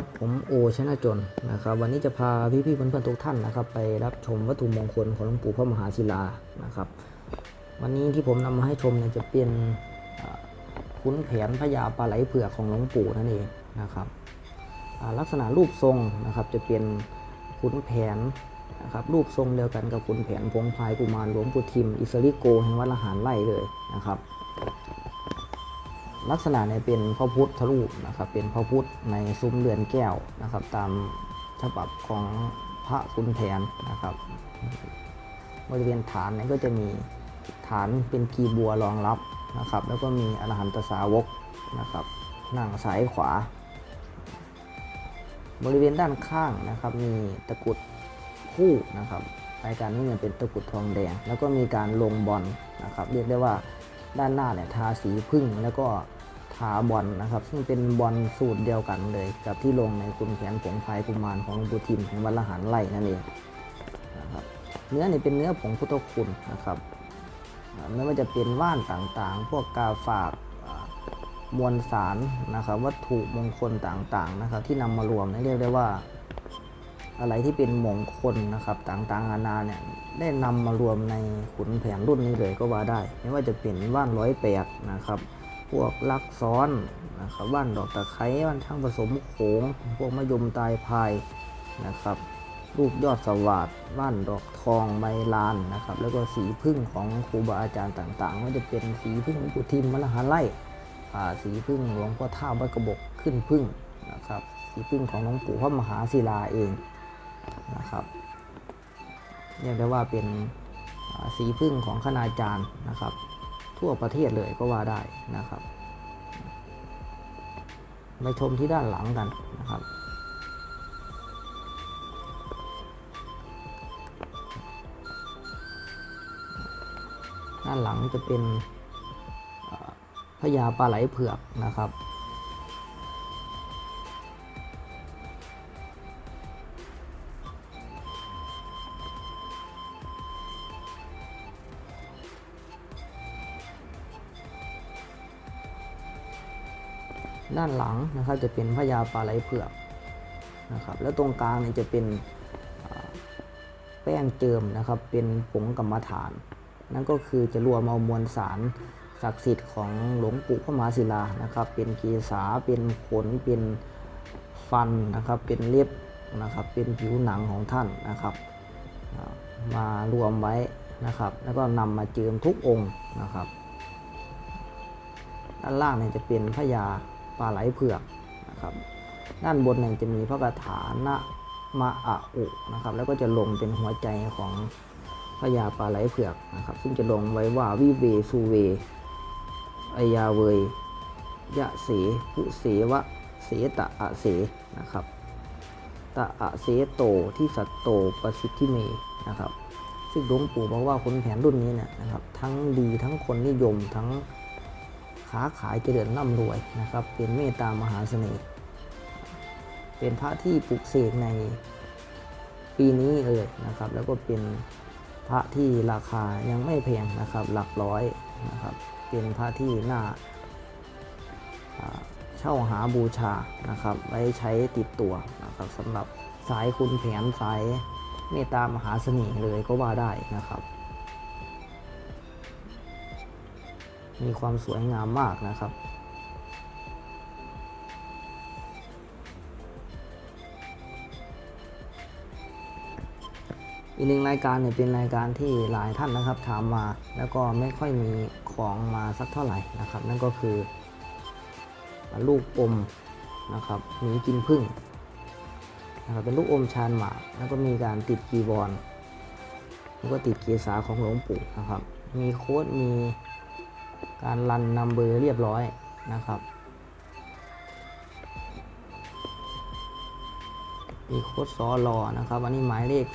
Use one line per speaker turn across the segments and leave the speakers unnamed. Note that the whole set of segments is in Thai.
ครับผมโอชนะจนนะครับ วันนี้จะพาพี่ๆเพื่อนๆทุกท่านนะครับ ไปรับชมวัตถุมงคลของหลวงปู่พระมหาศิลานะครับ วันนี้ที่ผมนำมาให้ชมเนี่ยจะเป็นอ่าขุนแผนพญาปลาไหลเผือกของหลวงปู่นั่นเองนะครับลักษณะรูปทรงนะครับจะเป็นขุนแผนนะครับรูปทรงเดียวกันกับขุนแผนพงพายกุมารหลวงปู่ทิม อิสริโกแห่งวัดละหารไล่เลยนะครับ ลักษณะเนี่ยเป็นพระพุทธรูปนะครับ เป็นพระพุทธในซุ้มเรือนแก้วนะครับ ตามฉบับของพระคุณแผนนะครับ บริเวณฐานเนี่ยก็จะมีฐานเป็นกีบัวรองรับนะครับ แล้วก็มีอรหันตสาวกนะครับนั่งซ้ายขวา บริเวณด้านข้างนะครับมีตะกุดคู่นะครับรายการนี้เนี่ยเป็นตะกุดทองแดง แล้วก็มีการลงบอลนะครับ เรียกได้ว่าด้านหน้าเนี่ยทาสีพึ่งแล้วก็ ทาบอลนะครับ ซึ่งเป็นบอลสูตรเดียวกันเลย กับที่ลงในคุณแผนผงพายกุมารของหลวงปู่ทิมแห่งวัดละหารไล่นั่นเองนะครับเนื้อนี่เป็นเนื้อผงพุทธคุณนะครับไม่ว่าจะเป็นว่านต่างๆ พวกกาฝากมวลสารนะครับ วัตถุมงคลต่างๆนะครับ ที่นำมารวมเนี่ยเรียกได้ว่า อะไรที่เป็นมงคลนะครับต่างๆนานาเนี่ยได้นำมารวมในขุนแผนรุ่นนี้เลยก็ว่าได้ ไม่ว่าจะเป็นว่านร้อยแปดนะครับ พวกลักซ้อนนะครับว่านดอกตะไคร้ว่านช่างผสมโขงพวกมะยมตายพายนะครับรูปยอดสวัสดว่านดอกทองใบลานนะครับ แล้วก็สีพึ่งของครูบาอาจารย์ต่างๆว่าจะเป็นสีพึ่งปูทิมมลหาไล่สีพึ่งหลวงพ่อท่าวัดกระบอกขึ้นพึ่งนะครับสีพึ่งของหลวงปู่พระมหาศิลาเองนะครับเรียกได้ว่าเป็นสีพึ่งของคณาจารย์นะครับ ทั่วประเทศเลยก็ว่าได้นะครับไปชมที่ด้านหลังกันนะครับ ด้านหลังจะเป็นพญาปลาไหลเผือกนะครับ ด้านหลังนะครับจะเป็นพญาปลาไหลเผือกนะครับแล้วตรงกลางเนี่ยจะเป็นแป้งเจิมนะครับเป็นผงกรรมฐาน นั่นก็คือจะรวมเอามวลสารศักดิ์สิทธิ์ของหลวงปู่พระมหาศิลานะครับ เป็นเกษาเป็นขนเป็นฟันนะครับ เป็นเล็บนะครับ เป็นผิวหนังของท่านนะครับ มารวมไว้นะครับ แล้วก็นำมาเจิมทุกองค์นะครับด้านล่างเนี่ยจะเป็นพญา ปลาไหลเผือกนะครับ ด้านบนเนี่ยจะมีพระคาถานะมะอะอุนะครับ แล้วก็จะลงเป็นหัวใจของพญาปลาไหลเผือกนะครับ ซึ่งจะลงไว้ว่าวิเวสุเวอายาเวยยะเสพุเสวะเสตะอะเสนะครับตะอะเสโตที่สัตโตประสิทธิเมนะครับ ซึ่งหลวงปู่บอกว่าคนแผนรุ่นนี้เนี่ยนะครับ ทั้งดีทั้งคนนิยมทั้ง ค้าขายเจริญร่ำรวยนะครับ เป็นเมตตามหาเสน่ห์ เป็นพระที่ปลุกเสกในปีนี้เลยนะครับ แล้วก็เป็นพระที่ราคายังไม่แพงนะครับ หลักร้อยนะครับ เป็นพระที่น่าเช่าหาบูชานะครับ ไว้ใช้ติดตัวนะครับสำหรับสายคุณแผนสายเมตตามหาเสน่ห์เลยก็ว่าได้นะครับ มีความสวยงามมากนะครับอีกหนึ่งรายการเนี่ยเป็นรายการที่หลายท่านนะครับถามมาแล้วก็ไม่ค่อยมีของมาสักเท่าไหร่นะครับ นั่นก็คือ ลูกอมนะครับหมีกินพึ่งนะครับเป็นลูกอมชานหมากแล้วก็มีการติดกีบอลแล้วก็ติดเกษาของหลวงปู่นะครับ มีโค้ดมี การรันนัมเบอร์เรียบร้อยนะครับ มีโค้ดซอรอนะครับ อันนี้หมายเลข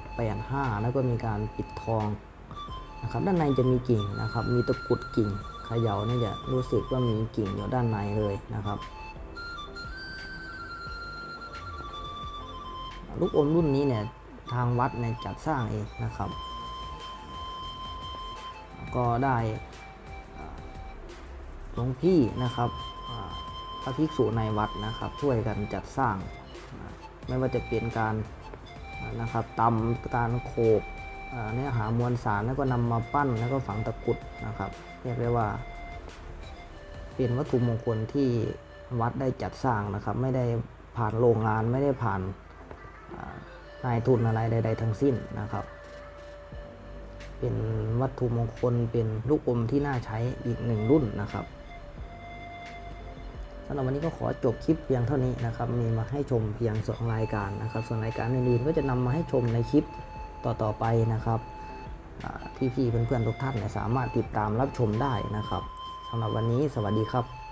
3785 แล้วก็มีการปิดทองนะครับ ด้านในจะมีกิ่งนะครับ มีตะกุดกิ่งเขย่าเนี่ยจะรู้สึกว่ามีกิ่งอยู่ด้านในเลยนะครับลูกอมรุ่นนี้เนี่ยทางวัดเนี่ยจัดสร้างเองนะครับ ก็ได้ หลวงพี่นะครับพระภิกษุในวัดนะครับ ช่วยกันจัดสร้าง ไม่ว่าจะเป็นการนะครับตำการโขกเนื้อหามวลสารแล้วก็นำมาปั้นแล้วก็ฝังตะกุดนะครับ เรียกได้ว่า เป็นวัตถุมงคลที่วัดได้จัดสร้างนะครับ ไม่ได้ผ่านโรงงานไม่ได้ผ่านนายทุนอะไรใด ๆ ทั้งสิ้นนะครับ เป็นวัตถุมงคลเป็นลูกอมที่น่าใช้อีกหนึ่งรุ่นนะครับ สำหรับวันนี้ก็ขอจบคลิปเพียงเท่านี้นะครับ มีมาให้ชมเพียงสองรายการนะครับ ส่วนรายการอื่นๆก็จะนำมาให้ชมในคลิปต่อๆไปนะครับพี่ๆเพื่อนๆทุกท่านสามารถติดตามรับชมได้นะครับสำหรับวันนี้สวัสดีครับ